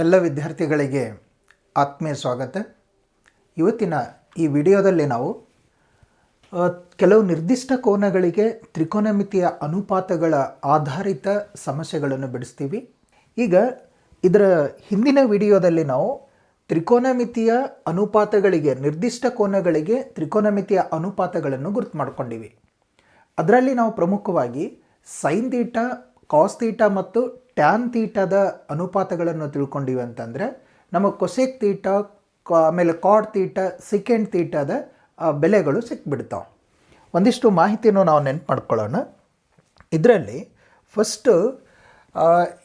ಎಲ್ಲ ವಿದ್ಯಾರ್ಥಿಗಳಿಗೆ ಆತ್ಮೀಯ ಸ್ವಾಗತ. ಇವತ್ತಿನ ಈ ವಿಡಿಯೋದಲ್ಲಿ ನಾವು ಕೆಲವು ನಿರ್ದಿಷ್ಟ ಕೋನಗಳಿಗೆ ತ್ರಿಕೋನಮಿತಿಯ ಅನುಪಾತಗಳ ಆಧಾರಿತ ಸಮಸ್ಯೆಗಳನ್ನು ಬಿಡಿಸ್ತೀವಿ. ಈಗ ಇದರ ಹಿಂದಿನ ವಿಡಿಯೋದಲ್ಲಿ ನಾವು ತ್ರಿಕೋನಮಿತಿಯ ಅನುಪಾತಗಳಿಗೆ, ನಿರ್ದಿಷ್ಟ ಕೋನಗಳಿಗೆ ತ್ರಿಕೋನಮಿತಿಯ ಅನುಪಾತಗಳನ್ನು ಗುರುತು ಮಾಡಿಕೊಂಡಿವಿ. ಅದರಲ್ಲಿ ನಾವು ಪ್ರಮುಖವಾಗಿ ಸೈನ್ ತೀಟ ಕಾಸ್ ತೀಟ ಮತ್ತು ಟ್ಯಾನ್ ತೀಟದ ಅನುಪಾತಗಳನ್ನು ತಿಳ್ಕೊಂಡಿವಿ ಅಂತಂದರೆ ನಮಗೆ ಕೊಸೆಕ್ ತೀಟ ಆಮೇಲೆ ಕಾಡ್ ತೀಟ ಸೆಕೆಂಡ್ ತೀಟದ ಬೆಲೆಗಳು ಸಿಕ್ಬಿಡ್ತಾವೆ. ಒಂದಿಷ್ಟು ಮಾಹಿತಿನೂ ನಾವು ನೆನ್ಪು ಮಾಡ್ಕೊಳ್ಳೋಣ. ಇದರಲ್ಲಿ ಫಸ್ಟು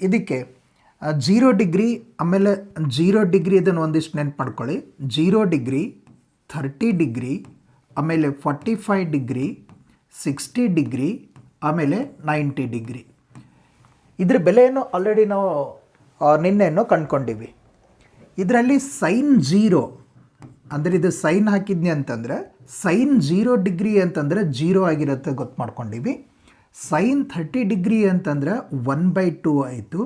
ಇದಕ್ಕೆ ಜೀರೋ ಡಿಗ್ರಿ ಆಮೇಲೆ ಜೀರೋ ಡಿಗ್ರಿ ಇದನ್ನು ಒಂದಿಷ್ಟು ನೆನ್ಪು ಮಾಡ್ಕೊಳ್ಳಿ. ಜೀರೋ ಡಿಗ್ರಿ ಥರ್ಟಿ ಡಿಗ್ರಿ ಆಮೇಲೆ forty five degree sixty degree ಆಮೇಲೆ ನೈಂಟಿ ಡಿಗ್ರಿ ಇದ್ರ ಬೆಲೆಯನ್ನು ಆಲ್ರೆಡಿ ನಾವು ನಿನ್ನೆಯನ್ನು ಕಂಡ್ಕೊಂಡಿವಿ ಇದರಲ್ಲಿ ಸೈನ್ ಜೀರೋ ಅಂದರೆ ಇದು ಸೈನ್ ಹಾಕಿದ್ನಿ ಅಂತಂದರೆ ಸೈನ್ ಜೀರೋ ಡಿಗ್ರಿ ಅಂತಂದರೆ ಜೀರೋ ಆಗಿರುತ್ತೆ ಗೊತ್ತು ಮಾಡ್ಕೊಂಡಿವಿ ಸೈನ್ ಥರ್ಟಿ ಡಿಗ್ರಿ ಅಂತಂದರೆ ಒನ್ ಬೈ ಟೂ ಆಯಿತು.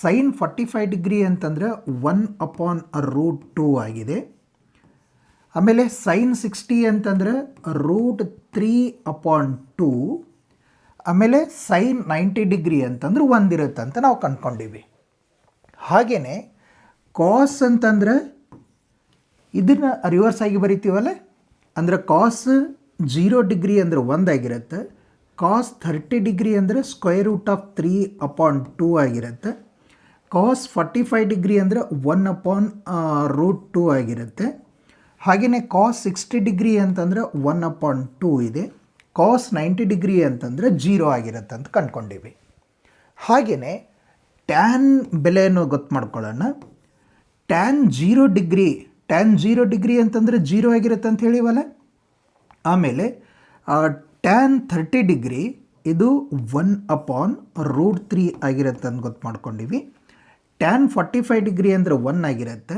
ಸೈನ್ ಫಾರ್ಟಿ ಫೈವ್ ಡಿಗ್ರಿ ಅಂತಂದರೆ ಒನ್ ಅಪಾನ್ ರೂಟ್ ಟೂ ಆಗಿದೆ. ಆಮೇಲೆ ಸೈನ್ ಸಿಕ್ಸ್ಟಿ ಅಂತಂದರೆ ರೂಟ್ ತ್ರೀ ಅಪಾನ್ ಟೂ ಆಮೇಲೆ ಸೈನ್ ನೈಂಟಿ ಡಿಗ್ರಿ ಅಂತಂದ್ರೆ ಒಂದಿರುತ್ತೆ ಅಂತ ನಾವು ಕಂಡ್ಕೊಂಡಿವಿ. ಹಾಗೆಯೇ ಕಾಸ್ ಅಂತಂದ್ರೆ ಇದನ್ನು ರಿವರ್ಸ್ ಆಗಿ ಬರಿತೀವಲ್ಲ? ಅಂದರೆ ಕಾಸ್ ಜೀರೋ ಡಿಗ್ರಿ ಅಂದರೆ ಒಂದಾಗಿರುತ್ತೆ ಕಾಸ್ ಥರ್ಟಿ ಡಿಗ್ರಿ ಅಂದರೆ square root of three upon two ಆಗಿರುತ್ತೆ. ಕಾಸ್ ಫಾರ್ಟಿ ಫೈವ್ ಡಿಗ್ರಿ ಅಂದರೆ ಒನ್ ಅಪಾನ್ ರೂಟ್ ಟೂ ಆಗಿರುತ್ತೆ. ಹಾಗೆಯೇ ಕಾಸ್ ಸಿಕ್ಸ್ಟಿ ಡಿಗ್ರಿ ಅಂತಂದರೆ ಒನ್ ಅಪಾನ್ ಟೂ ಇದೆ. ಕಾಸ್ ನೈಂಟಿ ಡಿಗ್ರಿ ಅಂತಂದರೆ ಜೀರೋ ಆಗಿರುತ್ತೆ ಅಂತ ಕಂಡ್ಕೊಂಡಿವಿ. ಹಾಗೆಯೇ ಟ್ಯಾನ್ ಬೆಲೆಯನ್ನು ಗೊತ್ತು ಮಾಡ್ಕೊಳ್ಳೋಣ. Tan zero degree tan zero degree ಅಂತಂದರೆ ಜೀರೋ ಆಗಿರುತ್ತೆ ಅಂತ ಹೇಳಿವಲ್ಲ? ಆಮೇಲೆ ಟ್ಯಾನ್ ಥರ್ಟಿ ಡಿಗ್ರಿ ಇದು ಒನ್ ಅಪಾನ್ ರೂಟ್ ತ್ರೀ ಆಗಿರುತ್ತೆ ಅಂತ ಗೊತ್ತು ಮಾಡ್ಕೊಂಡಿವಿ. ಟ್ಯಾನ್ ಫಾರ್ಟಿ ಫೈವ್ ಡಿಗ್ರಿ ಅಂದರೆ ಒನ್ ಆಗಿರುತ್ತೆ.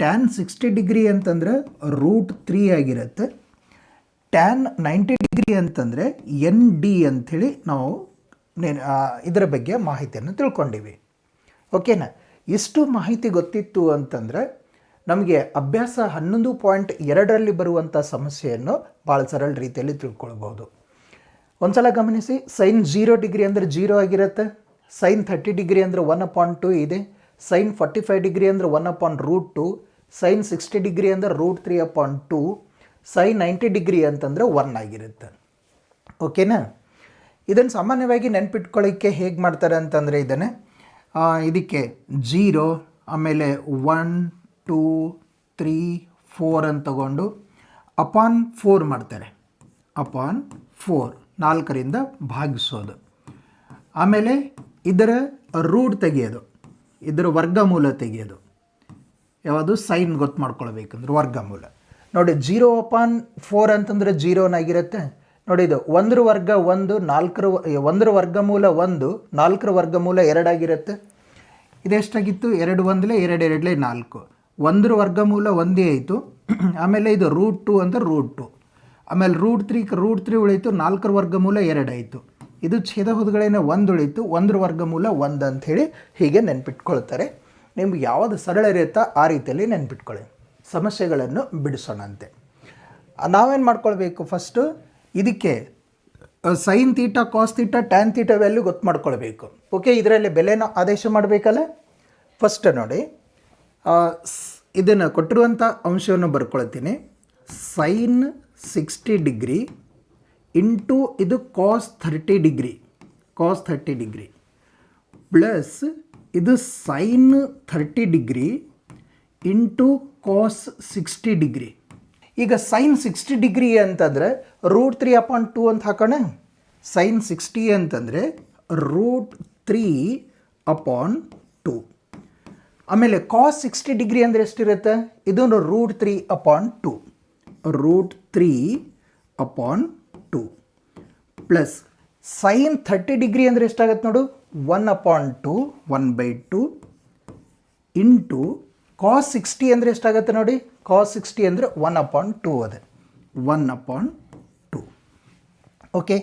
ಟ್ಯಾನ್ ಸಿಕ್ಸ್ಟಿ ಡಿಗ್ರಿ ಅಂತಂದರೆ ರೂಟ್ ತ್ರೀ ಆಗಿರುತ್ತೆ. ಟ್ಯಾನ್ ನೈಂಟಿ ಡಿಗ್ರಿ ಅಂತಂದರೆ ಎನ್ ಡಿ ಅಂಥೇಳಿ ನಾವು ಇದರ ಬಗ್ಗೆ ಮಾಹಿತಿಯನ್ನು ತಿಳ್ಕೊಂಡಿವಿ. ಓಕೆನಾ ಇಷ್ಟು ಮಾಹಿತಿ ಗೊತ್ತಿತ್ತು ಅಂತಂದರೆ ನಮಗೆ ಅಭ್ಯಾಸ ಹನ್ನೊಂದು ಪಾಯಿಂಟ್ ಎರಡರಲ್ಲಿ ಬರುವಂಥ ಸಮಸ್ಯೆಯನ್ನು ಭಾಳ ಸರಳ ರೀತಿಯಲ್ಲಿ ತಿಳ್ಕೊಳ್ಬೋದು. ಒಂದ್ಸಲ ಗಮನಿಸಿ ಸೈನ್ ಜೀರೋ ಡಿಗ್ರಿ ಅಂದರೆ ಜೀರೋ ಆಗಿರುತ್ತೆ. ಸೈನ್ ಥರ್ಟಿ ಡಿಗ್ರಿ ಅಂದರೆ ಒನ್ ಪಾಯಿಂಟ್ ಟು ಇದೆ. ಸೈನ್ ಫಾರ್ಟಿ ಫೈವ್ ಡಿಗ್ರಿ ಅಂದರೆ one upon root two sine sixty degree ಅಂದರೆ root three upon two sine ninety degree ಅಂತಂದರೆ ಒನ್ ಆಗಿರುತ್ತೆ. ಓಕೆನಾ ಇದನ್ನು ಸಾಮಾನ್ಯವಾಗಿ ನೆನ್ಪಿಟ್ಕೊಳ್ಳೋಕ್ಕೆ ಹೇಗೆ ಮಾಡ್ತಾರೆ ಅಂತಂದರೆ ಇದನ್ನು ಇದಕ್ಕೆ ಜೀರೋ ಆಮೇಲೆ ಒನ್ ಟೂ ತ್ರೀ ಫೋರ್ ಅಂತ ತಗೊಂಡು ಅಪಾನ್ ಫೋರ್ ಮಾಡ್ತಾರೆ. ಅಪಾನ್ ಫೋರ್ ನಾಲ್ಕರಿಂದ ಭಾಗಿಸೋದು. ಆಮೇಲೆ ಇದರ ರೂಟ್ ತೆಗೆಯೋದು. ಇದರ ವರ್ಗಮೂಲ ತೆಗೆಯೋದು. ಯಾವುದು? ಸೈನ್ ಗೊತ್ತು ಮಾಡ್ಕೊಳ್ಬೇಕಂದ್ರೆ ವರ್ಗಮೂಲ. ನೋಡಿ ಜೀರೋ ಅಪಾನ್ ಫೋರ್ ಅಂತಂದರೆ ಜೀರೋನಾಗಿರುತ್ತೆ ನೋಡಿ, ಇದು ಒಂದರ ವರ್ಗ ಒಂದು, ನಾಲ್ಕರ ಒಂದರ ವರ್ಗಮೂಲ ಒಂದು, ನಾಲ್ಕರ ವರ್ಗಮೂಲ ಎರಡಾಗಿರುತ್ತೆ. ಇದೆಷ್ಟಾಗಿತ್ತು ಎರಡು ಒಂದಲೇ, ಎರಡು ಎರಡಲೇ ನಾಲ್ಕು. ಒಂದರ ವರ್ಗಮೂಲ ಒಂದೇ ಆಯಿತು. ಆಮೇಲೆ ಇದು ರೂಟ್ ಟು ಅಂತ ರೂಟ್ ಟು ಆಮೇಲೆ ರೂಟ್ ತ್ರೀ ರೂಟ್ ತ್ರೀ ಉಳಿತು, ನಾಲ್ಕರ ವರ್ಗಮೂಲ ಎರಡಾಯಿತು ಇದು ಛೇದ ಹುದ್ಗಳೇನೆ ಒಂದು ಉಳಿತು, ಒಂದರ ವರ್ಗಮೂಲ ಒಂದು ಅಂಥೇಳಿ ಹೀಗೆ ನೆನ್ಪಿಟ್ಕೊಳ್ತಾರೆ. ನಿಮ್ಗೆ ಯಾವುದು ಸರಳ ಇರುತ್ತೋ ಆ ರೀತಿಯಲ್ಲಿ ನೆನ್ಪಿಟ್ಕೊಳ್ಳಿ. ಸಮಸ್ಯೆಗಳನ್ನು ಬಿಡಿಸೋಣಂತೆ. ನಾವೇನು ಮಾಡ್ಕೊಳ್ಬೇಕು ಫಸ್ಟು ಇದಕ್ಕೆ sine theta cos theta tan theta value ಗೊತ್ತು ಮಾಡ್ಕೊಳ್ಬೇಕು. ಓಕೆ ಇದರಲ್ಲಿ ಬೆಲೆನ ಆದೇಶ ಮಾಡಬೇಕಲ್ಲ? ಫಸ್ಟ್ ನೋಡಿ ಇದನ್ನು ಕೊಟ್ಟಿರುವಂಥ ಅಂಶವನ್ನು ಬರ್ಕೊಳ್ತೀನಿ. ಸೈನ್ ಸಿಕ್ಸ್ಟಿ ಡಿಗ್ರಿ ಇಂಟು ಇದು cos thirty degree cos thirty degree plus ಇದು sine thirty degree into cos sixty degree ಈಗ ಸೈನ್ ಸಿಕ್ಸ್ಟಿ ಡಿಗ್ರಿ ಅಂತಂದರೆ ರೂಟ್ ತ್ರೀ ಅಪಾನ್ ಟು ಅಂತ ಹಾಕೋಣ. ಸೈನ್ ಸಿಕ್ಸ್ಟಿ ಅಂತಂದರೆ ರೂಟ್ ತ್ರೀ ಅಪಾನ್ ಟು ಆಮೇಲೆ cos sixty degree ಅಂದರೆ ಎಷ್ಟಿರುತ್ತೆ? ಇದನ್ನು root three upon two root three upon two plus sine thirty degree ಅಂದರೆ ಎಷ್ಟಾಗತ್ತೆ ನೋಡು? One upon two one by two into cos sixty ಅಂದರೆ ಎಷ್ಟಾಗುತ್ತೆ ನೋಡಿ? ಕಾಸ್ ಸಿಕ್ಸ್ಟಿ ಅಂದರೆ ಒನ್ ಅಪಾನ್ ಟೂ ಅದೇ. ಒನ್ ಅಪಾನ್ ಟು ಓಕೆ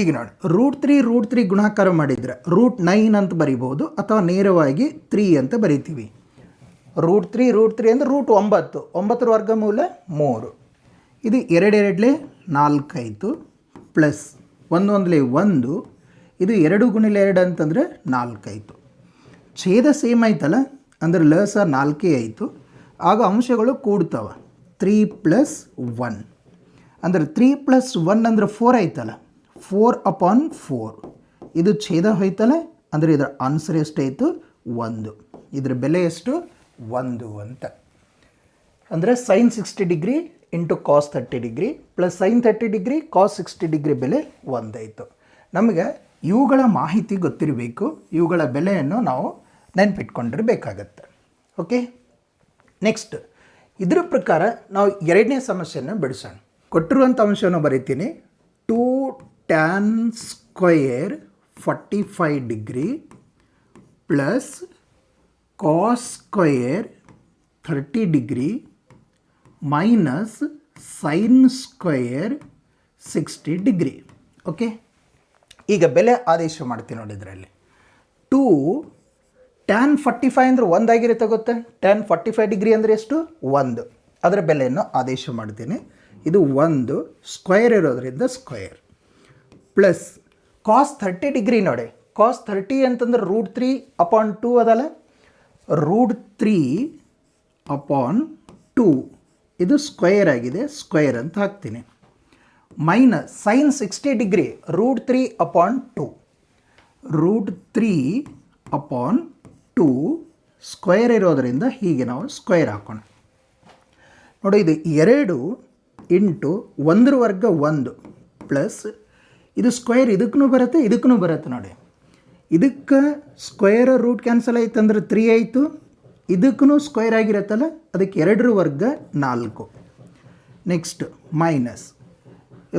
ಈಗ ನೋಡಿ. ರೂಟ್ ತ್ರೀ ರೂಟ್ ತ್ರೀ ಗುಣಾಕಾರ ಮಾಡಿದರೆ ರೂಟ್ ನೈನ್ ಅಂತ ಬರಿಬೋದು ಅಥವಾ ನೇರವಾಗಿ ತ್ರೀ ಅಂತ ಬರಿತೀವಿ. ರೂಟ್ ತ್ರೀ ರೂಟ್ ತ್ರೀ ಅಂದರೆ ರೂಟ್ ಒಂಬತ್ತು. ಒಂಬತ್ತರ ವರ್ಗಮೂಲ ಮೂರು. ಇದು ಎರಡೆರಡಲೇ ನಾಲ್ಕಾಯಿತು ಪ್ಲಸ್ ಒಂದೊಂದಲೇ ಒಂದು. ಇದು ಎರಡು ಗುಣಿಲೆ ಎರಡು ಅಂತಂದರೆ ನಾಲ್ಕಾಯಿತು ಛೇದ ಸೇಮ್ ಆಯ್ತಲ್ಲ? ಅಂದರೆ ಲಸ ನಾಲ್ಕೇ ಆಯಿತು. ಆಗ ಅಂಶಗಳು ಕೂಡ್ತವೆ. Three plus one. ಅಂದರೆ ತ್ರೀ ಪ್ಲಸ್ ಒನ್ ಅಂದರೆ ಫೋರ್ ಆಯ್ತಲ್ಲ. Four upon four. ಇದು ಛೇದ ಹೋಯ್ತಲ್ಲ, ಅಂದರೆ ಇದರ ಆನ್ಸರ್ ಎಷ್ಟಾಯಿತು? ಒಂದು. ಇದರ ಬೆಲೆ ಎಷ್ಟು? ಒಂದು ಅಂತ. ಅಂದರೆ sine sixty degree into cos thirty degree plus sine thirty degree cos sixty degree ಬೆಲೆ ಒಂದಾಯಿತು. ನಮಗೆ ಇವುಗಳ ಮಾಹಿತಿ ಗೊತ್ತಿರಬೇಕು. ಇವುಗಳ ಬೆಲೆಯನ್ನು ನಾವು ನೆನ್ಪಿಟ್ಕೊಂಡಿರಬೇಕಾಗತ್ತೆ. ಓಕೆ ನೆಕ್ಸ್ಟ್ ಇದರ ಪ್ರಕಾರ ನಾವು ಎರಡನೇ ಸಮಸ್ಯೆಯನ್ನು ಬಿಡಿಸೋಣ. ಕೊಟ್ಟಿರುವಂಥ ಅಂಶವನ್ನು ಬರೀತೀನಿ. Two tan square forty five degree plus cos square thirty degree minus sine square sixty degree okay ಈಗ ಬೆಲೆ ಆದೇಶ ಮಾಡ್ತೀನಿ ನೋಡಿ ಇದರಲ್ಲಿ ಟೂ ಟ್ಯಾನ್ ಫಾರ್ಟಿ ಫೈವ್ ಅಂದರೆ ಒಂದಾಗಿರುತ್ತೆ ಗೊತ್ತೆ? ಟ್ಯಾನ್ ಫಾರ್ಟಿ ಫೈವ್ ಡಿಗ್ರಿ ಅಂದರೆ ಎಷ್ಟು? ಒಂದು. ಅದರ ಬೆಲೆಯನ್ನು ಆದೇಶ ಮಾಡ್ತೀನಿ ಇದು ಒಂದು ಸ್ಕ್ವಯರ್ ಇರೋದರಿಂದ square plus cos thirty degree ನೋಡಿ. ಕಾಸ್ ಥರ್ಟಿ ಅಂತಂದ್ರೆ ರೂಟ್ ತ್ರೀ ಅಪಾನ್ ಟೂ ಅದಲ್ಲ? ರೂಟ್ ತ್ರೀ ಅಪಾನ್ ಟೂ ಇದು ಸ್ಕ್ವಯರ್ ಆಗಿದೆ. ಸ್ಕ್ವಯರ್ ಅಂತ ಹಾಕ್ತೀನಿ. Minus sine sixty degree root three upon two root three upon two square ಇರೋದರಿಂದ ಹೀಗೆ ನಾವು ಸ್ಕ್ವೇರ್ ಹಾಕೋಣ. ನೋಡಿ, ಇದು ಎರಡು ಇಂಟು ಒಂದರ ವರ್ಗ ಒಂದು ಪ್ಲಸ್ ಇದು ಸ್ಕ್ವೇರ್ ಇದಕ್ಕೂ ಬರುತ್ತೆ ಇದಕ್ಕೂ ಬರುತ್ತೆ ನೋಡಿ. ಇದಕ್ಕೆ ಸ್ಕ್ವೇರ್ ರೂಟ್ ಕ್ಯಾನ್ಸಲ್ ಆಯ್ತು ಅಂದ್ರೆ ತ್ರೀ ಆಯಿತು, ಇದಕ್ಕೂ ಸ್ಕ್ವೇರ್ ಆಗಿರುತ್ತಲ್ಲ, ಅದಕ್ಕೆ ಎರಡರ ವರ್ಗ ನಾಲ್ಕು. Next, minus.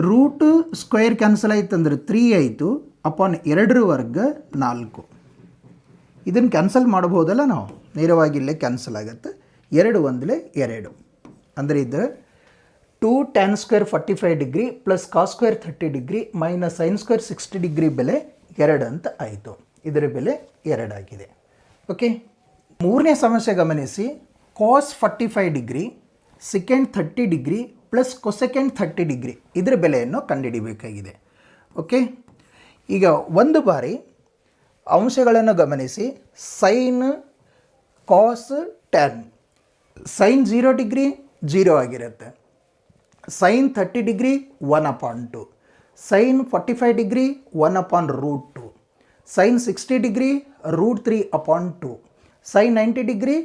Root square cancel ಆಯ್ತು ಅಂದ್ರೆ ತ್ರೀ ಆಯಿತು, ಅಪಾನ್ ಎರಡರ ವರ್ಗ ನಾಲ್ಕು. ಇದನ್ನು ಕ್ಯಾನ್ಸಲ್ ಮಾಡ್ಬೋದಲ್ಲ ನಾವು? ನೇರವಾಗಿ ಇಲ್ಲೇ ಕ್ಯಾನ್ಸಲ್ ಆಗುತ್ತೆ. ಎರಡು ಒಂದಲೇ ಎರಡು. ಅಂದರೆ ಇದು two tan square forty five degree plus cos square thirty degree minus sine square sixty degree ಬೆಲೆ ಎರಡು ಅಂತ ಆಯಿತು. ಇದರ ಬೆಲೆ ಎರಡಾಗಿದೆ ಓಕೆ ಮೂರನೇ ಸಮಸ್ಯೆ ಗಮನಿಸಿ. Cos forty five degree secant thirty degree plus cosecant thirty degree ಇದರ ಬೆಲೆಯನ್ನು ಕಂಡುಹಿಡಿಬೇಕಾಗಿದೆ ಓಕೆ ಈಗ ಒಂದು ಬಾರಿ ಅಂಶಗಳನ್ನು ಗಮನಿಸಿ. Sine cos tan sine zero degree zero ಆಗಿರುತ್ತೆ. Sine thirty degree one upon two sine forty five degree one upon root two sine sixty degree root three upon two sine ninety degree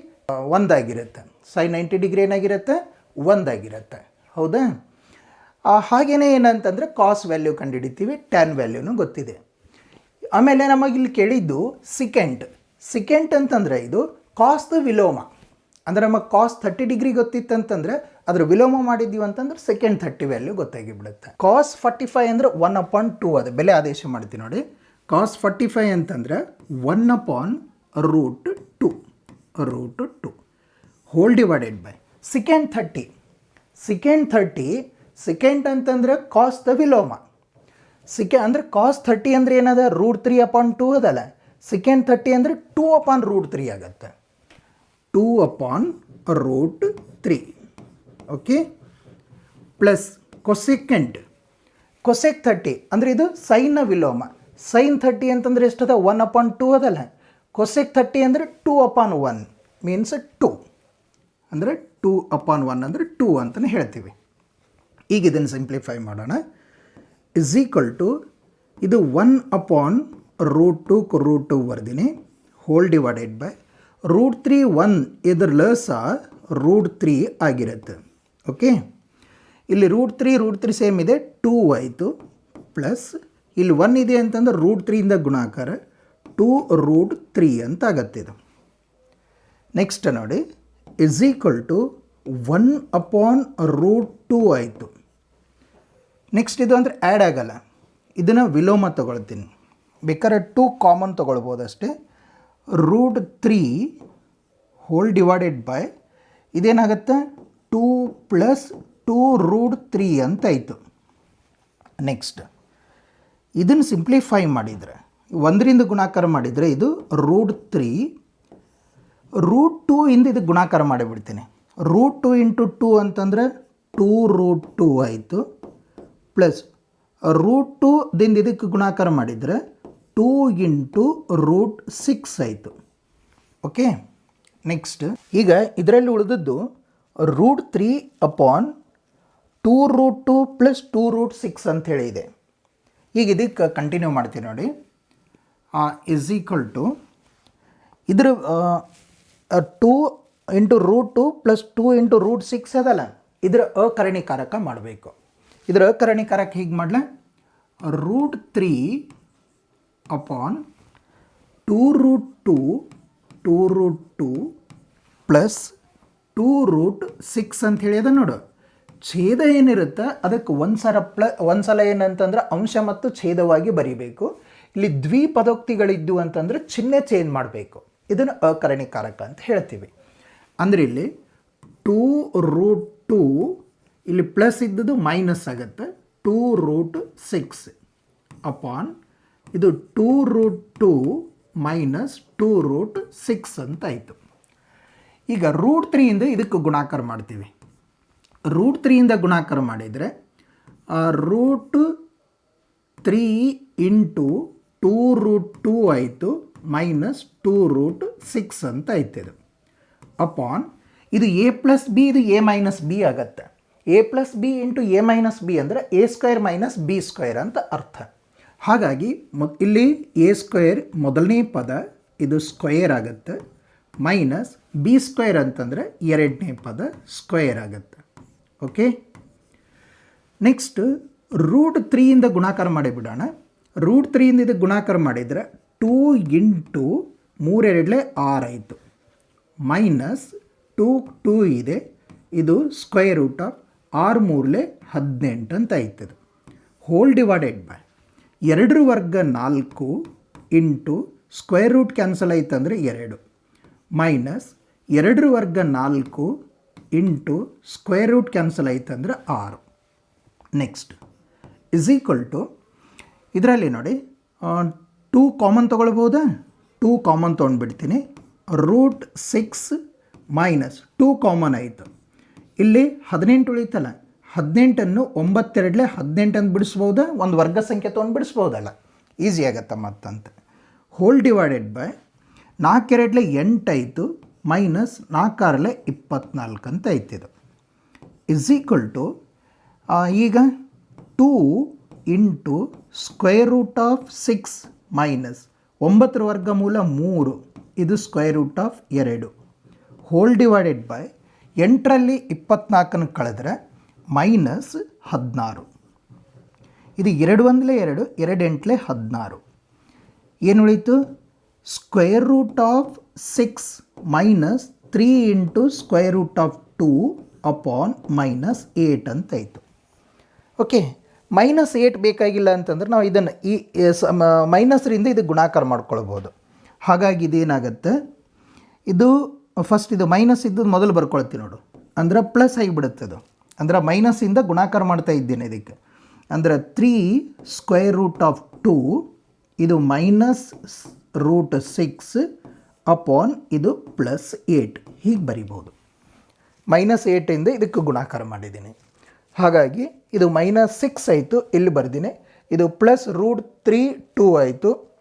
ಒಂದಾಗಿರುತ್ತೆ. Sine ninety degree ಏನಾಗಿರುತ್ತೆ? ಒಂದಾಗಿರುತ್ತೆ. ಹೌದಾ? ಹಾಗೆಯೇ ಏನಂತಂದರೆ ಕಾಸ್ value ಕಂಡುಹಿಡಿತೀವಿ tan ವ್ಯಾಲ್ಯೂನು ಗೊತ್ತಿದೆ. ಆಮೇಲೆ ನಮಗೆ ಇಲ್ಲಿ ಕೇಳಿದ್ದು ಸಿಕೆಂಟ್ ಸಿಕೆಂಟ್ ಅಂತಂದರೆ ಇದು ಕಾಸ್ದ ವಿಲೋಮ. ಅಂದರೆ ನಮಗೆ ಕಾಸ್ ಥರ್ಟಿ ಡಿಗ್ರಿ ಗೊತ್ತಿತ್ತಂತಂದರೆ ಅದ್ರ ವಿಲೋಮ ಮಾಡಿದ್ದೀವಿ ಅಂತಂದ್ರೆ ಸೆಕೆಂಡ್ ಥರ್ಟಿ ವ್ಯಾಲ್ಯೂ ಗೊತ್ತಾಗಿಬಿಡುತ್ತೆ. ಕಾಸ್ ಫಾರ್ಟಿ ಫೈ ಅಂದರೆ ಒನ್ ಅಪಾನ್ ಟೂ ಅದು. ಬೆಲೆ ಆದೇಶ ಮಾಡ್ತೀವಿ ನೋಡಿ. ಕಾಸ್ ಫಾರ್ಟಿ ಫೈವ್ ಅಂತಂದರೆ one upon root two root two whole divided by secant thirty secant thirty secant ಅಂತಂದ್ರೆ ಕಾಸ್ ದ ವಿಲೋಮ. ಸಿಕೆ ಅಂದರೆ ಕಾಸ್ ಥರ್ಟಿ ಅಂದರೆ ಏನದ? ರೂಟ್ ತ್ರೀ ಅಪಾನ್ ಟೂ ಅದಲ್ಲ. ಸೆಕೆಂಡ್ ಥರ್ಟಿ ಅಂದರೆ ಟೂ ಅಪಾನ್ ರೂಟ್ ತ್ರೀ ಆಗತ್ತೆ. Two upon root three okay plus cosecant cosec thirty ಅಂದರೆ ಇದು ಸೈನ್ನ ವಿಲೋಮ. ಸೈನ್ ಥರ್ಟಿ ಅಂತಂದ್ರೆ ಎಷ್ಟದ? ಒನ್ ಅಪಾನ್ ಟೂ ಅದಲ್ಲ. ಕೊಸೆಕ್ ಥರ್ಟಿ ಅಂದರೆ two upon one means two ಅಂದರೆ ಟೂ ಅಪಾನ್ ಒನ್ ಅಂದರೆ ಟೂ ಅಂತಲೇ ಹೇಳ್ತೀವಿ. ಈಗ ಇದನ್ನು ಸಿಂಪ್ಲಿಫೈ ಮಾಡೋಣ. ಇಸ್ ಈಕ್ವಲ್ ಟು ಇದು one upon root two root two ಬರ್ದಿನಿ. Whole divided by root three one ಇದರ ಲಸ ರೂಟ್ ತ್ರೀ ಆಗಿರುತ್ತೆ. ಓಕೆ ಇಲ್ಲಿ root three root three same ಇದೆ. ಟೂ ಆಯಿತು. ಪ್ಲಸ್ ಇಲ್ಲಿ ಒನ್ ಇದೆ ಅಂತಂದ್ರೆ ರೂಟ್ ತ್ರೀಯಿಂದ ಗುಣಾಕಾರ ಟೂ ರೂಟ್ ತ್ರೀ ಅಂತ ಆಗತ್ತೆ ಇದು. ನೆಕ್ಸ್ಟ್ ನೋಡಿ is equal to one upon root two ಆಯಿತು. ನೆಕ್ಸ್ಟ್ ಇದು ಅಂದರೆ ಆ್ಯಡ್ ಆಗಲ್ಲ. ಇದನ್ನು ವಿಲೋಮ ತೊಗೊಳ್ತೀನಿ. ಬೇಕಾದ್ರೆ ಟೂ ಕಾಮನ್ ತೊಗೊಳ್ಬೋದು ಅಷ್ಟೇ root three whole divided by ಇದೇನಾಗುತ್ತೆ? Two plus two root three ಅಂತ ಆಯಿತು. ನೆಕ್ಸ್ಟ್ ಇದನ್ನು ಸಿಂಪ್ಲಿಫೈ ಮಾಡಿದರೆ, ಒಂದರಿಂದ ಗುಣಾಕಾರ ಮಾಡಿದರೆ ಇದು ರೂಟ್ ತ್ರೀ ರೂಟ್ ಟೂ ಇಂದ ಇದು ಗುಣಾಕಾರ ಮಾಡಿಬಿಡ್ತೀನಿ. ರೂಟ್ ಟು ಇಂಟು ಟೂ ಅಂತಂದರೆ ಟೂ ರೂಟ್ ಟೂ ಆಯಿತು. ಪ್ಲಸ್ ರೂಟ್ ಟು ದಿಂದ ಇದಕ್ಕೆ ಗುಣಾಕಾರ ಮಾಡಿದರೆ ಟೂ ಇಂಟು ರೂಟ್ ಸಿಕ್ಸ್ ಆಯಿತು. ಓಕೆ ನೆಕ್ಸ್ಟ್ ಈಗ ಇದರಲ್ಲಿ ಉಳಿದದ್ದು root three upon two root two plus two root six ಅಂತ ಹೇಳಿದೆ ಈಗ ಇದಕ್ಕೆ ಕಂಟಿನ್ಯೂ ಮಾಡ್ತೀನಿ ನೋಡಿ. ಇಸ್ ಈಕ್ವಲ್ ಟು ಇದ್ರ two into root two plus two into root six ಅದಲ್ಲ. ಇದರ ಅಕರಣಿಕಾರಕ ಮಾಡಬೇಕು. ಇದರ ಅಕರಣಿಕಾರಕ ಹೀಗೆ ಮಾಡಲ? Root three upon two root two two root two plus two root six ಅಂತ ಹೇಳಿ ಅದ ನೋಡು. ಛೇದ ಏನಿರುತ್ತೆ ಅದಕ್ಕೆ ಒಂದು ಸಲ ಪ್ಲ, ಒಂದು ಸಲ ಏನಂತಂದ್ರೆ ಅಂಶ ಮತ್ತು ಛೇದವಾಗಿ ಬರಿಬೇಕು. ಇಲ್ಲಿ ದ್ವಿಪದೋಕ್ತಿಗಳಿದ್ದು ಅಂತಂದ್ರೆ ಚಿಹ್ನೆ ಚೇಂಜ್ ಮಾಡಬೇಕು. ಇದನ್ನು ಅಕರಣಿಕಾರಕ ಅಂತ ಹೇಳ್ತೀವಿ. ಅಂದರೆ ಇಲ್ಲಿ ಟೂ ರೂಟ್ ಟೂ ಇಲ್ಲಿ ಪ್ಲಸ್ ಇದ್ದದ್ದು ಮೈನಸ್ ಆಗುತ್ತೆ. ಟೂ ರೂಟ್ ಸಿಕ್ಸ್ ಅಪಾನ್ ಇದು two root two minus two root six ಅಂತ ಆಯಿತು. ಈಗ ರೂಟ್ ತ್ರೀಯಿಂದ ಇದಕ್ಕೆ ಗುಣಾಕಾರ ಮಾಡ್ತೀವಿ. ರೂಟ್ ತ್ರೀಯಿಂದ ಗುಣಾಕಾರ ಮಾಡಿದರೆ root three into two root two ಆಯಿತು ಮೈನಸ್ ಟೂ ರೂಟ್ ಸಿಕ್ಸ್ ಅಂತ ಆಯ್ತಿದೆ ಅಪಾನ್ ಇದು ಎ ಪ್ಲಸ್ ಬಿ ಇದು ಎ ಮೈನಸ್ ಬಿ ಆಗತ್ತೆ. A plus B into A minus B ಅಂದರೆ A square minus B square ಅಂತ ಅರ್ಥ. ಹಾಗಾಗಿ ಮೊ ಇಲ್ಲಿ ಎ ಸ್ಕ್ವೇರ್ ಮೊದಲನೇ ಪದ ಇದು ಸ್ಕ್ವೇರ್ ಆಗುತ್ತೆ. ಮೈನಸ್ ಬಿ ಸ್ಕ್ವೇರ್ ಅಂತಂದರೆ ಎರಡನೇ ಪದ ಸ್ಕ್ವೇರ್ ಆಗುತ್ತೆ. ಓಕೆ ನೆಕ್ಸ್ಟ್ ರೂಟ್ ತ್ರೀಯಿಂದ ಗುಣಾಕಾರ ಮಾಡಿಬಿಡೋಣ ರೂಟ್ ತ್ರೀಯಿಂದ ಇದು ಗುಣಾಕಾರ ಮಾಡಿದರೆ ಟೂ ಇಂಟು ಮೂರೆರಡಲೆ ಆರ್ ಆಯಿತು. ಮೈನಸ್ ಟೂ ಟೂ ಇದೆ. ಇದು ಸ್ಕ್ವೇರ್ ರೂಟ್ ಆಫ್ ಆರು ಮೂರಲೆ ಹದಿನೆಂಟು ಅಂತ ಆಯ್ತದೆ ಹೋಲ್ ಡಿವೈಡೆಡ್ ಬೈ ಎರಡರ ವರ್ಗ ನಾಲ್ಕು ಇಂಟು ಸ್ಕ್ವೇರ್ ರೂಟ್ ಕ್ಯಾನ್ಸಲ್ ಆಯ್ತಂದರೆ ಎರಡು. ಮೈನಸ್ ಎರಡರ ವರ್ಗ ನಾಲ್ಕು ಇಂಟು ಸ್ಕ್ವೇರ್ ರೂಟ್ ಕ್ಯಾನ್ಸಲ್ ಆಯ್ತಂದ್ರೆ ಆರು. ನೆಕ್ಸ್ಟ್ ಇಸ್ ಈಕ್ವಲ್ ಟು ಇದರಲ್ಲಿ ನೋಡಿ ಟೂ ಕಾಮನ್ ತೊಗೊಳ್ಬೋದಾ? Two common ತೊಗೊಂಡ್ಬಿಡ್ತೀನಿ. Root six minus two common ಆಯಿತು ಇಲ್ಲಿ ಹದಿನೆಂಟು ಉಳಿತಲ್ಲ ಹದಿನೆಂಟನ್ನು ಒಂಬತ್ತೆರಡಲೆ ಹದಿನೆಂಟನ್ನು ಬಿಡಿಸ್ಬೋದಾ? ಒಂದು ವರ್ಗ ಸಂಖ್ಯೆ ತೊಗೊಂಡು ಬಿಡಿಸ್ಬೋದಲ್ಲ. ಈಸಿ ಆಗತ್ತೆ ಮತ್ತಂತ. ಹೋಲ್ ಡಿವೈಡೆಡ್ ಬೈ ನಾಲ್ಕೆರಡಲೆ ಎಂಟಾಯಿತು ಮೈನಸ್ ನಾಲ್ಕಾರಲೆ ಇಪ್ಪತ್ನಾಲ್ಕು ಅಂತ ಐತಿದು ಇಸ್ ಈಕ್ವಲ್ ಟು ಈಗ two into square root of six minus ಒಂಬತ್ತರ ವರ್ಗಮೂಲ ಮೂರು, ಇದು ಸ್ಕ್ವೇರ್ ರೂಟ್ ಆಫ್ ಎರಡು. ಹೋಲ್ ಡಿವೈಡೆಡ್ ಬೈ ಎಂಟರಲ್ಲಿ ಇಪ್ಪತ್ನಾಲ್ಕನ್ನು ಕಳೆದ್ರೆ ಮೈನಸ್ ಹದಿನಾರು. ಇದು ಎರಡು ಒಂದಲೇ ಎರಡು ಎರಡು ಎಂಟಲೇ ಹದಿನಾರು. ಏನು ಉಳೀತು square root of six minus three into square root of two upon minus eight ಅಂತ ಆಯಿತು ಓಕೆ, ಮೈನಸ್ ಏಟ್ ಬೇಕಾಗಿಲ್ಲ ಅಂತಂದ್ರೆ ನಾವು ಇದನ್ನು ಈ ಮೈನಸ್ರಿಂದ ಇದು ಗುಣಾಕಾರ ಮಾಡ್ಕೊಳ್ಬೋದು. ಹಾಗಾಗಿ ಇದೇನಾಗುತ್ತೆ? ಇದು ಫಸ್ಟ್ ಇದು ಮೈನಸ್ ಇದ್ದದ್ದು ಮೊದಲು ಬರ್ಕೊಳ್ತೀನಿ ನೋಡು. ಅಂದ್ರೆ ಪ್ಲಸ್ ಆಗಿಬಿಡುತ್ತೆ ಅದು. ಅಂದ್ರೆ ಮೈನಸ್ಸಿಂದ ಗುಣಾಕಾರ ಮಾಡ್ತಾ ಇದ್ದೇನೆ ಇದಕ್ಕೆ. ಅಂದ್ರೆ three square root of two ಇದು ಮೈನಸ್ ರೂಟ್ ಸಿಕ್ಸ್ ಅಪಾನ್ ಇದು ಪ್ಲಸ್ ಏಟ್ ಹೀಗೆ ಬರಿಬೋದು. ಮೈನಸ್ ಏಟಿಂದ ಇದಕ್ಕೆ ಗುಣಾಕಾರ ಮಾಡಿದ್ದೀನಿ. ಹಾಗಾಗಿ ಇದು ಮೈನಸ್ ಸಿಕ್ಸ್ ಆಯಿತು, ಇಲ್ಲಿ ಬರ್ದಿನಿ. ಇದು ಪ್ಲಸ್ ರೂಟ್ ತ್ರೀ ಟೂ ಆಯಿತು.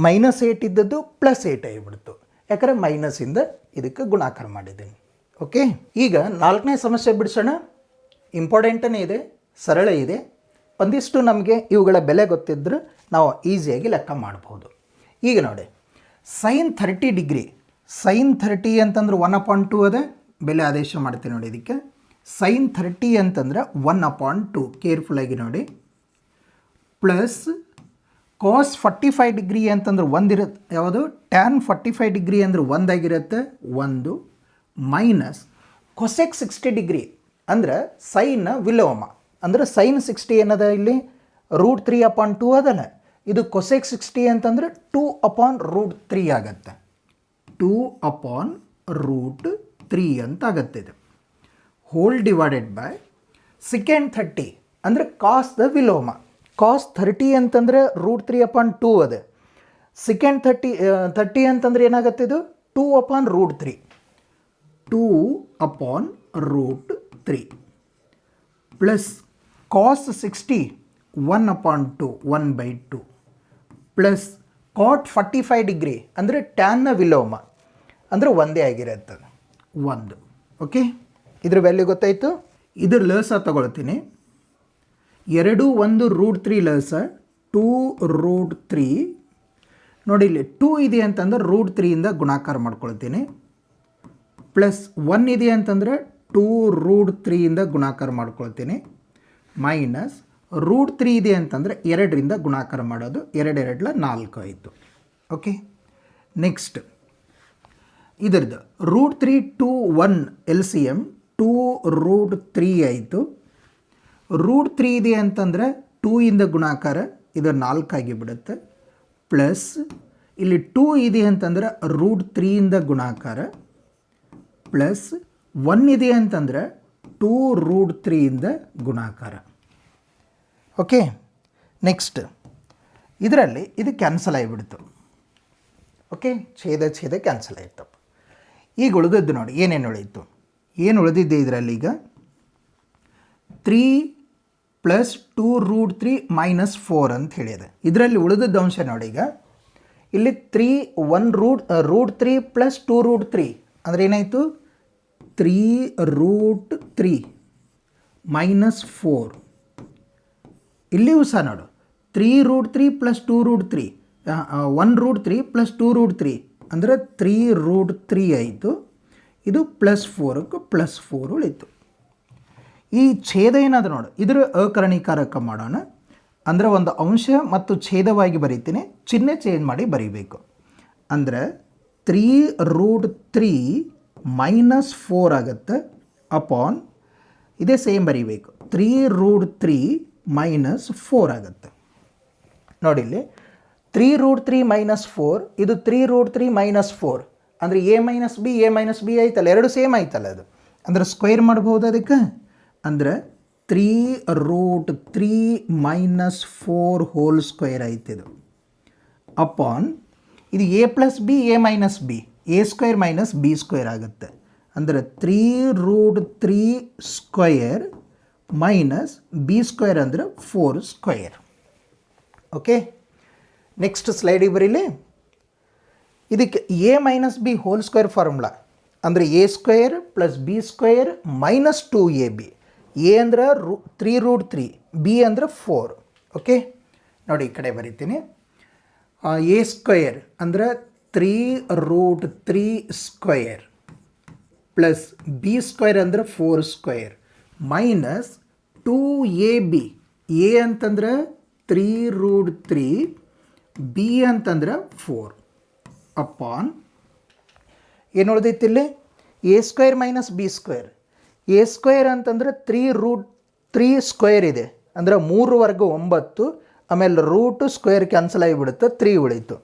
ಮೈನಸ್ ಏಟ್ ಇದ್ದದ್ದು ಪ್ಲಸ್ ಏಟ್ ಆಗಿಬಿಡ್ತು. ಯಾಕಂದರೆ ಮೈನಸಿಂದ ಇದಕ್ಕೆ ಗುಣಾಕಾರ ಮಾಡಿದ್ದೀನಿ. ಓಕೆ ಈಗ ನಾಲ್ಕನೇ ಸಮಸ್ಯೆ ಬಿಡಿಸೋಣ. ಇಂಪಾರ್ಟೆಂಟನೇ ಇದೆ, ಸರಳ ಇದೆ. ಒಂದಿಷ್ಟು ನಮಗೆ ಇವುಗಳ ಬೆಲೆ ಗೊತ್ತಿದ್ದರೆ ನಾವು ಈಸಿಯಾಗಿ ಲೆಕ್ಕ ಮಾಡ್ಬೋದು. ಈಗ ನೋಡಿ sine thirty degree sine thirty ಅಂತಂದ್ರೆ ಒನ್ ಅಪಾಯಿಂಟ್ ಟು ಅದೇ. ಬೆಲೆ ಆದೇಶ ಮಾಡ್ತೀನಿ ನೋಡಿ ಇದಕ್ಕೆ. ಸೈನ್ ಥರ್ಟಿ ಅಂತಂದ್ರೆ ಒನ್ ಅಪಾಯಿಂಟ್ ಟು ಕೇರ್ಫುಲ್ಲಾಗಿ ನೋಡಿ. Plus cos forty five degree ಅಂತಂದ್ರೆ ಒಂದಿರುತ್ತೆ ಯಾವುದು? ಟ್ಯಾನ್ ಫಾರ್ಟಿ ಫೈವ್ ಡಿಗ್ರಿ ಅಂದ್ರೆ ಒಂದಾಗಿರುತ್ತೆ. ಒಂದು ಮೈನಸ್ ಕೊಸೆಕ್ ಸಿಕ್ಸ್ಟಿ ಡಿಗ್ರಿ ಅಂದ್ರೆ ಸೈನ್ ವಿಲೋಮ. ಅಂದ್ರೆ ಸೈನ್ ಸಿಕ್ಸ್ಟಿ ಏನದ ಇಲ್ಲಿ? ರೂಟ್ ತ್ರೀ ಅಪಾನ್ ಟೂ ಅದಲ್ಲ. ಇದು ಕೊಸೆಕ್ ಸಿಕ್ಸ್ಟಿ ಅಂತಂದ್ರೆ ಟೂ ಅಪಾನ್ ರೂಟ್ ತ್ರೀ ಆಗತ್ತೆ. ಟೂ ಅಪಾನ್ ರೂಟ್ ತ್ರೀ ಅಂತ ಆಗತ್ತೆ ಇದು. Whole divided by secant thirty ಅಂದರೆ ಕಾಸ್ ದ ವಿಲೋಮ. ಕಾಸ್ ಥರ್ಟಿ ಅಂತಂದ್ರೆ ರೂಟ್ ತ್ರೀ ಅಪಾನ್ ಟೂ ಅದ. ಸೆಕೆಂಡ್ ಥರ್ಟಿ ಥರ್ಟಿ ಅಂತಂದ್ರೆ ಏನಾಗುತ್ತೆ ಇದು? Two upon root three two upon root three plus cos sixty one upon two one by two plus cot forty five degree ಅಂದರೆ ಟ್ಯಾನ್ನ ವಿಲೋಮ, ಅಂದರೆ ಒಂದೇ ಆಗಿರುತ್ತದೆ ಒಂದು. ಓಕೆ ಇದ್ರ ವ್ಯಾಲ್ಯೂ ಗೊತ್ತಾಯಿತು? ಇದ್ರ ಲಸ ತಗೊಳ್ತೀನಿ. ಎರಡು ಒಂದು ರೂಟ್ ತ್ರೀ ಲಸ ಟೂ ರೂಟ್ ತ್ರೀ ನೋಡಿ ಇಲ್ಲಿ ಟೂ ಇದೆ ಅಂತಂದ್ರೆ ರೂಟ್ ತ್ರೀಯಿಂದ ಗುಣಾಕಾರ ಮಾಡ್ಕೊಳ್ತೀನಿ. ಪ್ಲಸ್ ಒನ್ ಇದೆ ಅಂತಂದರೆ ಟೂ ರೂಟ್ ತ್ರೀಯಿಂದ ಗುಣಾಕಾರ ಮಾಡ್ಕೊಳ್ತೀನಿ. ಮೈನಸ್ ರೂಟ್ ತ್ರೀ ಇದೆ ಅಂತಂದರೆ ಎರಡರಿಂದ ಗುಣಾಕಾರ ಮಾಡೋದು ಎರಡು ಎರಡ್ಲ ನಾಲ್ಕು ಆಯಿತು. ಓಕೆ ನೆಕ್ಸ್ಟ್ ಇದರದ್ದು root three two one L C M two root three ಆಯಿತು. ರೂಟ್ ತ್ರೀ ಇದೆ ಅಂತಂದರೆ ಟೂ ಇಂದ ಗುಣಾಕಾರ, ಇದು ನಾಲ್ಕಾಗಿ ಬಿಡುತ್ತೆ ಪ್ಲಸ್ ಇಲ್ಲಿ ಟೂ ಇದೆ ಅಂತಂದ್ರೆ ರೂಟ್ ತ್ರೀಯಿಂದ ಗುಣಾಕಾರ. ಪ್ಲಸ್ ಒನ್ ಇದೆ ಅಂತಂದ್ರೆ ಟೂ ರೂಟ್ ತ್ರೀಯಿಂದ ಗುಣಾಕಾರ. Okay, next. ಇದರಲ್ಲಿ ಇದು ಕ್ಯಾನ್ಸಲ್ ಆಗಿಬಿಡ್ತು. ಓಕೆ, ಛೇದ ಛೇದ ಕ್ಯಾನ್ಸಲ್ ಆಯಿತು. ಈಗ ಉಳಿದದ್ದು ನೋಡಿ, ಏನೇನು ಉಳಿಯಿತು? ಏನು ಉಳಿದಿದ್ದೆ ಇದರಲ್ಲಿ ಈಗ? Three plus two root three minus four ಅಂತ ಹೇಳಿದೆ. ಇದರಲ್ಲಿ ಉಳಿದದ್ದು ಅಂಶ ನೋಡಿ ಈಗ. ಇಲ್ಲಿ three one root root three plus two root three ಅಂದರೆ ಏನಾಯಿತು? Three root three minus four ಇಲ್ಲಿಯೂ ಸಹ ನೋಡು. Three root three plus two root three one root three plus two root three ಅಂದರೆ ತ್ರೀ ರೂಟ್ ತ್ರೀ ಆಯಿತು. ಇದು plus ಫೋರಕ್ಕೆ plus four ಉಳಿತು. ಈ ಛೇದ ಏನಾದರೂ ನೋಡು. ಇದರ ಅಕರಣೀಕಾರಕ ಮಾಡೋಣ. ಅಂದರೆ ಒಂದು ಅಂಶ ಮತ್ತು ಛೇದವಾಗಿ ಬರೀತೀನಿ. ಚಿಹ್ನೆ ಚೇಂಜ್ ಮಾಡಿ ಬರೀಬೇಕು. ಅಂದರೆ three root three minus four ಆಗುತ್ತೆ ಅಪಾನ್ ಇದೇ ಸೇಮ್ ಬರೀಬೇಕು. Three root three minus four ಆಗುತ್ತೆ. ನೋಡಿ ಇಲ್ಲಿ. Three root three minus four ಇದು three root three minus four ಅಂದರೆ A minus B A minus B ಆಯ್ತಲ್ಲ. ಎರಡು ಸೇಮ್ ಆಯ್ತಲ್ಲ ಅದು. ಅಂದರೆ ಸ್ಕ್ವೇರ್ ಮಾಡ್ಬೋದು ಅದಕ್ಕೆ? ಅಂದರೆ three root three minus four whole square ಆಯ್ತಿದು upon ಇದು A plus B A minus B A square minus B square ಆಗುತ್ತೆ. ಅಂದರೆ three root three square minus B square ಅಂದರೆ ಫೋರ್ ಸ್ಕ್ವಯರ್ ಓಕೆ ನೆಕ್ಸ್ಟ್ ಸ್ಲೈಡಿಗೆ ಬರೀಲಿ. ಇದಕ್ಕೆ A minus B whole square formula ಅಂದರೆ A square plus B square minus two A B A ಅಂದ್ರೆ ರೂ three root three B ಅಂದ್ರೆ four okay ನೋಡಿ ಈ ಕಡೆ ಬರೀತೀನಿ. ಎ ಸ್ಕ್ವಯರ್ ಅಂದ್ರೆ three root three square plus B square ಅಂದರೆ four square minus two A B A ಅಂತಂದ್ರೆ ತ್ರೀ ರೂಟ್ ತ್ರೀ ಬಿ ಅಂತಂದ್ರೆ ಫೋರ್ ಅಪಾನ್ ಏನು ಉಳಿದೈತಿಲ್ಲಿ A square minus B square A square ಅಂತಂದ್ರೆ ತ್ರೀ ರೂಟ್, ತ್ರೀ ಸ್ಕ್ವೇರ್ ಇದೆ. ಅಂದರೆ ಮೂರು ವರ್ಗ ಒಂಬತ್ತು, ಆಮೇಲೆ ರೂಟು ಸ್ಕ್ವೇರ್ ಕ್ಯಾನ್ಸಲ್ ಆಗಿಬಿಡುತ್ತೆ, ತ್ರೀ ಉಳೀತು.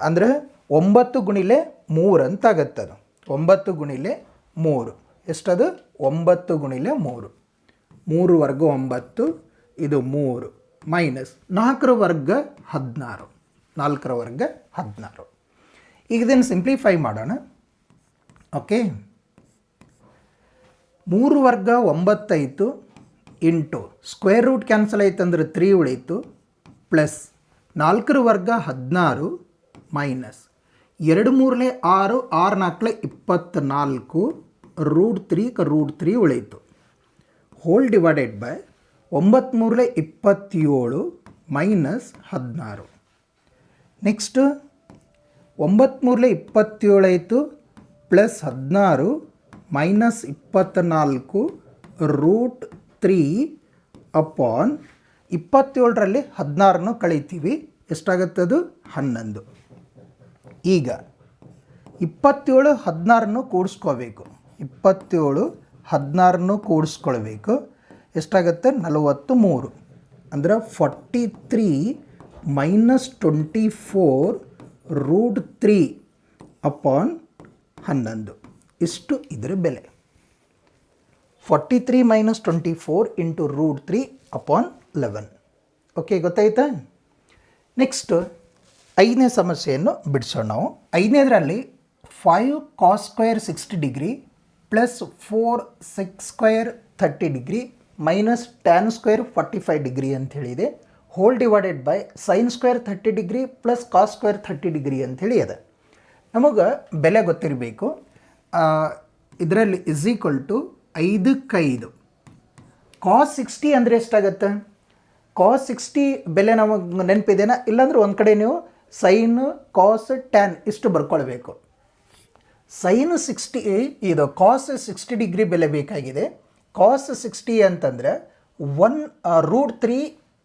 ಅಂದರೆ ಒಂಬತ್ತು ಗುಣಿಲೆ ಮೂರು ಅಂತ ಆಗತ್ತೆ ಅದು ಒಂಬತ್ತು ಗುಣಿಲೆ ಮೂರು. ಎಷ್ಟದು? ಒಂಬತ್ತು ಗುಣಿಲೆ ಮೂರು. ಮೂರು ವರ್ಗ ಒಂಬತ್ತು, ಇದು ಮೂರು ಮೈನಸ್ ನಾಲ್ಕರ ವರ್ಗ ಹದಿನಾರು. ನಾಲ್ಕರ ವರ್ಗ ಹದಿನಾರು. ಈಗ ಇದನ್ನು ಸಿಂಪ್ಲಿಫೈ ಮಾಡೋಣ. ಓಕೆ ಮೂರು ವರ್ಗ ಒಂಬತ್ತಾಯಿತು ಇಂಟು ಸ್ಕ್ವೇರ್ ರೂಟ್ ಕ್ಯಾನ್ಸಲ್ ಆಯ್ತು ಅಂದ್ರೆ ತ್ರೀ ಉಳಿತು ಪ್ಲಸ್ ನಾಲ್ಕರ ವರ್ಗ ಹದಿನಾರು ಮೈನಸ್ ಎರಡು ಮೂರನೇ ಆರು ಆರು ನಾಲ್ಕಲೆ ಇಪ್ಪತ್ತ್ನಾಲ್ಕು ರೂಟ್ ತ್ರೀ ಕ ರೂಟ್ ತ್ರೀ ಉಳೀತು ಹೋಲ್ ಡಿವೈಡೆಡ್ ಬೈ ಒಂಬತ್ತು ಮೂರಲೆ ಇಪ್ಪತ್ತೇಳು ಮೈನಸ್ ಹದಿನಾರು. ನೆಕ್ಸ್ಟು ಒಂಬತ್ತು ಇಪ್ಪತ್ತೇಳಾಯಿತು ಪ್ಲಸ್ ಹದಿನಾರು ಮೈನಸ್ ಇಪ್ಪತ್ತ್ನಾಲ್ಕು ರೂಟ್ ತ್ರೀ ಅಪಾನ್ ಇಪ್ಪತ್ತೇಳರಲ್ಲಿ ಹದಿನಾರನ್ನು ಕಳೀತೀವಿ. ಎಷ್ಟಾಗತ್ತದು ಹನ್ನೊಂದು. ಈಗ ಇಪ್ಪತ್ತೇಳು ಹದಿನಾರನ್ನು ಕೂಡಿಸ್ಕೋಬೇಕು. ಇಪ್ಪತ್ತೇಳು ಹದಿನಾರನ್ನು ಕೂಡಿಸ್ಕೊಳ್ಬೇಕು. ಎಷ್ಟಾಗುತ್ತೆ? ನಲವತ್ತು ಮೂರು ಅಂದರೆ forty three minus twenty four root three upon ಹನ್ನೊಂದು. ಇಷ್ಟು ಇದರ ಬೆಲೆ. Forty three minus twenty four into root three upon eleven okay ಗೊತ್ತಾಯ್ತಾ? ನೆಕ್ಸ್ಟ್ ಐದನೇ ಸಮಸ್ಯೆಯನ್ನು ಬಿಡಿಸೋಣ ನಾವು. ಐದನೇದರಲ್ಲಿ five cos square sixty degree plus four six square thirty degree minus tan square forty five degree ಅಂತ ಹೇಳಿದೆ. Whole divided by sine square thirty degree plus cos square thirty degree ಅಂಥೇಳಿ ಅದ ನಮಗೆ ಬೆಲೆ ಗೊತ್ತಿರಬೇಕು. ಇದರಲ್ಲಿ ಇಸ್ ಈಕ್ವಲ್ ಟು ಐದಕ್ಕೈದು cos sixty ಅಂದರೆ ಎಷ್ಟಾಗತ್ತೆ? ಕಾಸ್ ಸಿಕ್ಸ್ಟಿ ಬೆಲೆ ನಮಗೆ ನೆನಪಿದೆನಾ? ಇಲ್ಲಾಂದ್ರೆ ಒಂದು ಕಡೆ ನೀವು ಸೈನ್ ಕಾಸ್ ಟ್ಯಾನ್ ಇಷ್ಟು ಬರ್ಕೊಳ್ಬೇಕು. ಸೈನ್ ಸಿಕ್ಸ್ಟಿ ಇದು ಕಾಸ್ ಸಿಕ್ಸ್ಟಿ ಡಿಗ್ರಿ ಬೆಲೆ ಬೇಕಾಗಿದೆ. ಕಾಸ್ ಸಿಕ್ಸ್ಟಿ ಅಂತಂದರೆ ಒನ್ ರೂಟ್ ತ್ರೀ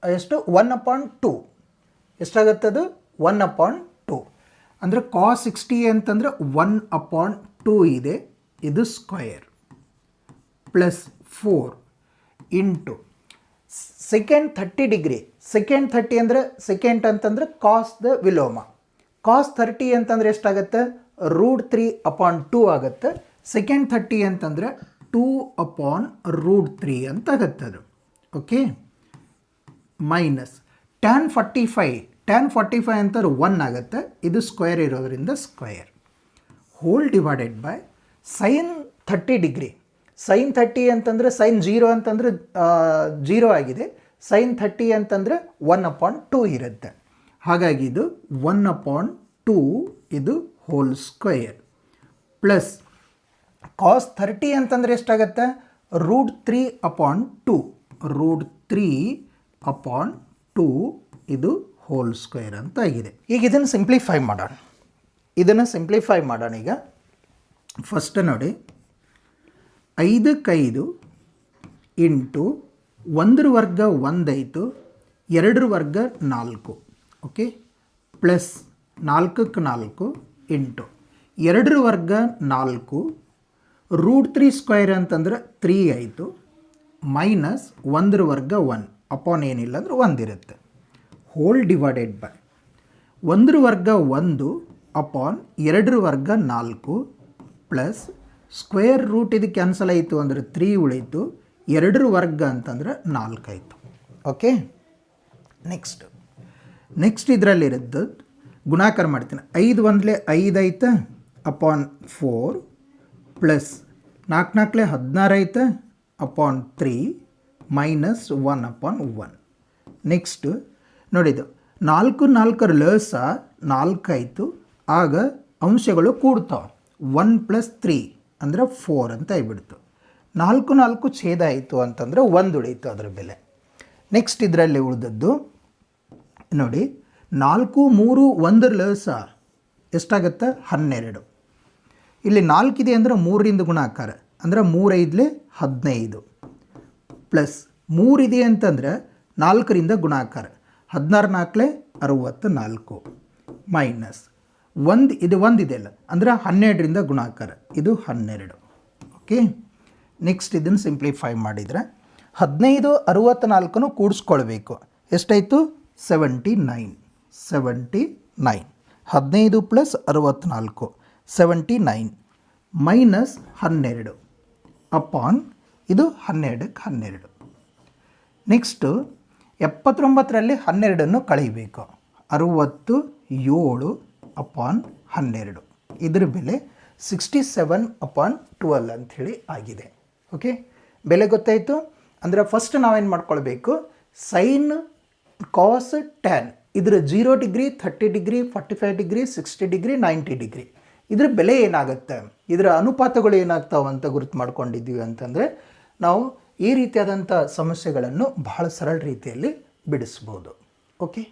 ಎಷ್ಟು? ಒನ್ ಅಪಾಯಿಂಟ್ ಟು ಎಷ್ಟಾಗತ್ತದು ಒನ್ ಅಪಾಯಿಂಟ್ ಟು ಅಂದರೆ ಕಾಸ್ ಸಿಕ್ಸ್ಟಿ ಅಂತಂದರೆ ಒನ್ ಅಪಾನ್ ಟೂ ಇದೆ, ಇದು square plus four into second thirty degree second thirty ಅಂದರೆ ಸೆಕೆಂಡ್ ಅಂತಂದರೆ ಕಾಸ್ ದ ವಿಲೋಮ. ಕಾಸ್ ಥರ್ಟಿ ಅಂತಂದರೆ ಎಷ್ಟಾಗತ್ತೆ? ರೂಟ್ ತ್ರೀ ಅಪಾನ್ ಟೂ ಆಗುತ್ತೆ. ಸೆಕೆಂಡ್ ಥರ್ಟಿ ಅಂತಂದರೆ ಟೂ ಅಪಾನ್ ರೂಟ್ ತ್ರೀ ಅಂತ ಅದು. Okay minus tan forty five tan forty five ಅಂತಂದ್ರೆ ಒನ್ ಆಗುತ್ತೆ. ಇದು ಸ್ಕ್ವೇರ್ ಇರೋದರಿಂದ square whole divided by sine thirty degree sine thirty ಅಂತಂದರೆ ಸೈನ್ ಜೀರೋ ಅಂತಂದರೆ ಜೀರೋ ಆಗಿದೆ. ಸೈನ್ ಥರ್ಟಿ ಅಂತಂದರೆ ಒನ್ ಅಪಾಯಿಂಟ್ ಟೂ ಇರುತ್ತೆ. ಹಾಗಾಗಿ ಇದು ಒನ್ ಅಪಾನ್ ಟೂ ಇದು whole square plus cos thirty ಅಂತಂದರೆ ಎಷ್ಟಾಗತ್ತೆ? Root three upon two root three upon two ಇದು ಹೋಲ್ ಸ್ಕ್ವೇರ್ ಅಂತ ಆಗಿದೆ. ಈಗ ಇದನ್ನು ಸಿಂಪ್ಲಿಫೈ ಮಾಡೋಣ. ಇದನ್ನು ಸಿಂಪ್ಲಿಫೈ ಮಾಡೋಣ ಈಗ. ಫಸ್ಟ್ ನೋಡಿ ಐದಕ್ಕೈದು ಇಂಟು ಒಂದರ ವರ್ಗ ಒಂದಾಯಿತು ಎರಡರ ವರ್ಗ ನಾಲ್ಕು ಓಕೆ ಪ್ಲಸ್ ನಾಲ್ಕಕ್ಕೆ ನಾಲ್ಕು ಎಂಟು ಎರಡರ ವರ್ಗ ನಾಲ್ಕು ರೂಟ್ ತ್ರೀ ಸ್ಕ್ವೇರ್ ಅಂತಂದ್ರೆ ತ್ರೀ ಆಯಿತು ಮೈನಸ್ ಒಂದರ ವರ್ಗ ಒನ್ ಅಪಾನ್ ಏನಿಲ್ಲ ಅಂದ್ರೆ ಒಂದಿರುತ್ತೆ. ಹೋಲ್ ಡಿವೈಡೆಡ್ ಬೈ ಒಂದರ ವರ್ಗ ಒಂದು ಅಪಾನ್ ಎರಡರ ವರ್ಗ ನಾಲ್ಕು ಪ್ಲಸ್ ಸ್ಕ್ವೇರ್ ರೂಟ್ ಇದು ಕ್ಯಾನ್ಸಲ್ ಆಯಿತು ಅಂದರೆ ತ್ರೀ ಉಳಿತು. ಎರಡರ ವರ್ಗ ಅಂತಂದ್ರೆ ನಾಲ್ಕು ಆಯಿತು. ಓಕೆ? ನೆಕ್ಸ್ಟ್. ನೆಕ್ಸ್ಟ್ ಇದರಲ್ಲಿರೋದು ಗುಣಾಕಾರ ಮಾಡ್ತೀನಿ. ಐದು ಒಂದಲೇ ಐದು ಐತೆ, ಅಪಾನ್ ಫೋರ್ ಪ್ಲಸ್ ನಾಲ್ಕು ನಾಲ್ಕಲೇ ಹದಿನಾರು ಐತೆ, upon three minus one upon one. Next ನೋಡಿದ್ದು ನಾಲ್ಕು ನಾಲ್ಕರ ಲಸ ನಾಲ್ಕು ಆಯಿತು ಆಗ ಅಂಶಗಳು ಕೂಡ್ತಾವೆ. ಒನ್ ಪ್ಲಸ್ ತ್ರೀ ಅಂದರೆ ಫೋರ್ ಅಂತ ಆಗಿಬಿಡ್ತು ನಾಲ್ಕು ನಾಲ್ಕು ಛೇದ ಆಯಿತು ಅಂತಂದರೆ ಒಂದು ಉಳಿಯಿತು ಅದರ ಬೆಲೆ. ನೆಕ್ಸ್ಟ್ ಇದರಲ್ಲಿ ಉಳಿದದ್ದು, ನೋಡಿ, ನಾಲ್ಕು, ಮೂರು ಒಂದರ ಲಸ ಎಷ್ಟಾಗತ್ತೆ? ಹನ್ನೆರಡು. ಇಲ್ಲಿ ನಾಲ್ಕಿದೆ ಅಂದರೆ ಮೂರರಿಂದ ಗುಣಾಕಾರ. ಅಂದರೆ ಮೂರೈದಲೆ ಹದಿನೈದು. ಪ್ಲಸ್ ಮೂರಿದೆ ಅಂತಂದರೆ ನಾಲ್ಕರಿಂದ ಗುಣಾಕಾರ. ಹದಿನಾರು ನಾಲ್ಕಲೆ ಅರುವತ್ತು ನಾಲ್ಕು. ಮೈನಸ್ ಒಂದು ಇದು ಒಂದಿದೆಯಲ್ಲ ಅಂದರೆ ಹನ್ನೆರಡರಿಂದ ಗುಣಾಕಾರ. ಇದು ಹನ್ನೆರಡು. ಓಕೆ ನೆಕ್ಸ್ಟ್ ಇದನ್ನು ಸಿಂಪ್ಲಿಫೈ ಮಾಡಿದರೆ ಹದಿನೈದು ಅರುವತ್ತ್ನಾಲ್ಕನ್ನು ಕೂಡಿಸ್ಕೊಳ್ಬೇಕು. ಎಷ್ಟಾಯಿತು? ಸೆವೆಂಟಿ ನೈನ್ ಸೆವೆಂಟಿ ನೈನ್ ಹದಿನೈದು ಪ್ಲಸ್ ಅರುವತ್ತ್ನಾಲ್ಕು ಸೆವೆಂಟಿ ನೈನ್ ಮೈನಸ್ ಹನ್ನೆರಡು. ಅಪಾನ್ ಇದು ಹನ್ನೆರಡಕ್ಕೆ ಹನ್ನೆರಡು. ನೆಕ್ಸ್ಟು ಎಪ್ಪತ್ತೊಂಬತ್ತರಲ್ಲಿ ಹನ್ನೆರಡನ್ನು ಕಳೀಬೇಕು. ಅರುವತ್ತು ಏಳು ಅಪಾನ್ ಹನ್ನೆರಡು. ಇದರ ಬೆಲೆ ಸಿಕ್ಸ್ಟಿ ಸೆವೆನ್ ಅಪಾನ್ ಟ್ವೆಲ್ ಅಂಥೇಳಿ ಆಗಿದೆ. ಓಕೆ ಬೆಲೆ ಗೊತ್ತಾಯಿತು? ಅಂದರೆ ಫಸ್ಟ್ ನಾವೇನು ಮಾಡ್ಕೊಳ್ಬೇಕು? ಸೈನ್ ಕಾಸ್ ಟ್ಯಾನ್ ಇದರ zero degree thirty degree forty five degree sixty degree ninety degree ಇದರ ಬೆಲೆ ಏನಾಗುತ್ತೆ? ಇದರ ಅನುಪಾತಗಳು ಏನಾಗ್ತಾವೆ ಅಂತ ಗುರುತು ಮಾಡ್ಕೊಂಡಿದ್ದೀವಿ ಅಂತಂದರೆ, ನಾವು ಈ ರೀತಿಯಾದಂಥ ಸಮಸ್ಯೆಗಳನ್ನು ಬಹಳ ಸರಳ ರೀತಿಯಲ್ಲಿ ಬಿಡಿಸ್ಬೋದು. ಓಕೆ